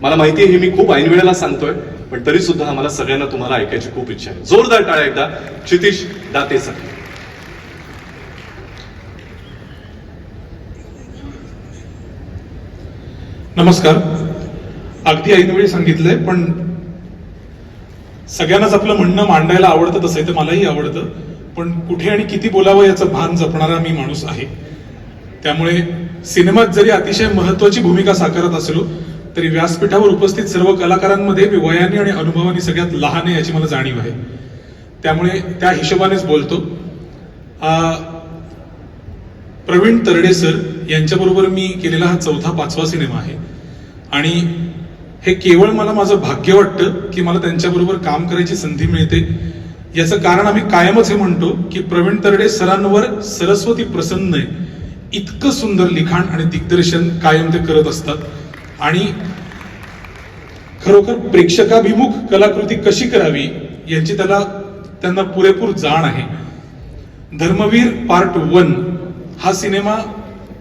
मला माहिती आहे हे मी खूप ऐन वेळेला सांगतोय पण तरी सुद्धा आम्हाला सगळ्यांना तुम्हाला ऐकायची खूप इच्छा आहे. जोरदार टाळ्या एकदा. क्षितिश दातेसाठी नमस्कार. अगदी ऐनवेळी सांगितलंय पण सगळ्यांनाच आपलं म्हणणं मांडायला आवडतं तसं तर मलाही आवडतं पण कुठे आणि किती बोलावं याचं भान जपणारा मी माणूस आहे. त्यामुळे सिनेमात जरी अतिशय महत्वाची भूमिका साकारत असलो तरी व्यासपीठावर उपस्थित सर्व कलाकारांमध्ये मी वयाने आणि अनुभवाने सगळ्यात लहान आहे याची मला जाणीव आहे. त्यामुळे त्या हिशोबानेच बोलतो. प्रवीण तरडे सर यांच्याबरोबर मी केलेला हा चौथा पाचवा सिनेमा आहे. आणि हे केवळ मला माझं भाग्य वाटतं की मला त्यांच्याबरोबर काम करायची संधी मिळते. याचं कारण आम्ही कायमच हे म्हणतो की प्रवीण तरडे सरांवर सरस्वती प्रसन्न आहे. इतकं सुंदर लिखाण आणि दिग्दर्शन कायम ते करत असतात. आणि खरोखर प्रेक्षकाभिमुख कलाकृती कशी करावी याची त्याला त्यांना पुरेपूर जाण आहे. धर्मवीर पार्ट वन हा सिनेमा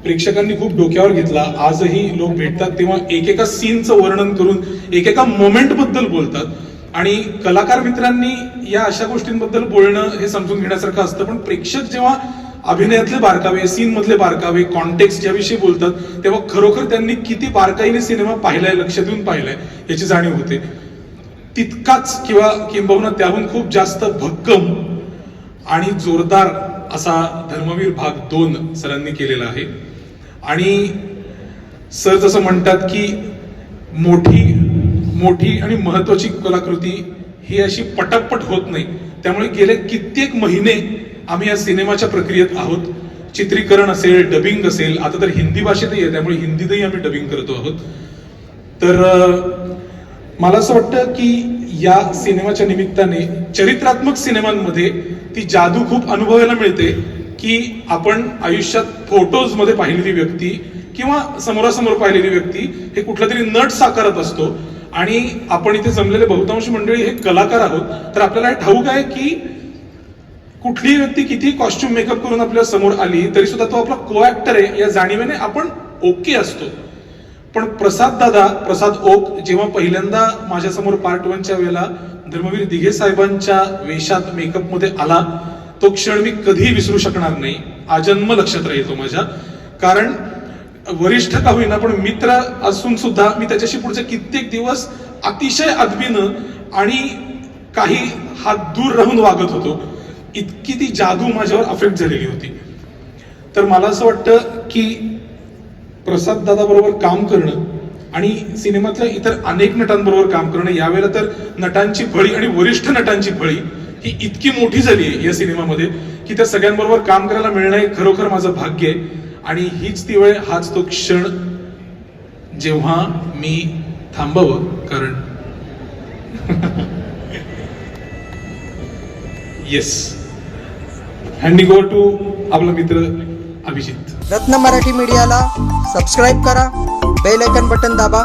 प्रेक्षकांनी खूप डोक्यावर घेतला. आजही लोक भेटतात तेव्हा एकेका सीनचं वर्णन करून एकेका मोमेंटबद्दल बोलतात. आणि कलाकार मित्रांनी या अशा गोष्टींबद्दल बोलणं हे समजून घेण्यासारखं असतं. पण प्रेक्षक जेव्हा अभिनयातले बारकावे सीन मधले बारकावे कॉन्टेक्स्ट याविषयी बोलतात तेव्हा खरोखर त्यांनी किती बारकाईने सिनेमा पाहिलाय लक्ष देऊन पाहिलाय याची जाणीव होते. तितकाच किंवा किंबहुना त्याहून खूप जास्त भक्कम आणि जोरदार असा धर्मवीर भाग दोन सरांनी केलेला आहे. आणि सर जसं म्हणतात की मोठी मोठी आणि महत्वाची कलाकृती ही अशी पटापट होत नाही. त्यामुळे गेले कित्येक महिने आम्ही या सिनेमाच्या प्रक्रियेत आहोत. चित्रीकरण असेल डबिंग असेल आता तर हिंदी भाषेतही आहे त्यामुळे हिंदीतही आम्ही डबिंग करतो आहोत. तर मला असं वाटतं की या सिनेमाच्या निमित्ताने चरित्रात्मक सिनेमांमध्ये ती जादू खूप अनुभवायला मिळते की आपण आयुष्यात फोटोजमध्ये पाहिलेली व्यक्ती किंवा समोरासमोर पाहिलेली व्यक्ती हे कुठला तरी नट साकारत असतो. आणि आपण इथे जमलेले बहुतांश मंडळी हे कलाकार आहोत. तर आपल्याला हे ठाऊक आहे की कुठलीही व्यक्ती किती कॉस्ट्युम मेकअप करून आपल्यासमोर आली तरी सुद्धा तो आपला को ऍक्टर आहे या जाणीवेने आपण ओके असतो. पण प्रसाद दादा प्रसाद ओक जेव्हा पहिल्यांदा माझ्यासमोर पार्ट वनच्या वेळेला धर्मवीर दिघे साहेबांच्या वेशात मेकअपमध्ये आला तो क्षण मी कधीही विसरू शकणार नाही. आजन्म लक्षात राहील तो माझ्या. कारण वरिष्ठ का होईना पण मित्र असून सुद्धा मी त्याच्याशी पुढचे कित्येक दिवस अतिशय अदबीनं आणि काही हात दूर राहून वागत होतो. इतकी ती जादू माझ्यावर अफेक्ट झालेली होती. तर मला असं वाटतं की प्रसाद दादाबरोबर काम करणं आणि सिनेमातल्या इतर अनेक नटांबरोबर काम करणं यावेळेला तर नटांची फळी आणि वरिष्ठ नटांची फळी ही इतकी मोठी झाली आहे या सिनेमामध्ये की त्या सगळ्यांबरोबर काम करायला मिळणं हे खरोखर माझं भाग्य आहे. आणि हीच ती वेळ हाच तो क्षण जेव्हा मी थांबावं कारण येस हँडिंग ओव्हर टू आपला मित्र अभिजित रत्न मराठी मीडियाला सबस्क्राईब करा बेल आयकन बटन दाबा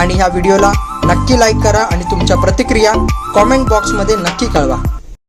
आणि ह्या व्हिडिओला नक्की लाईक करा आणि तुमच्या प्रतिक्रिया कॉमेंट बॉक्समध्ये नक्की कळवा.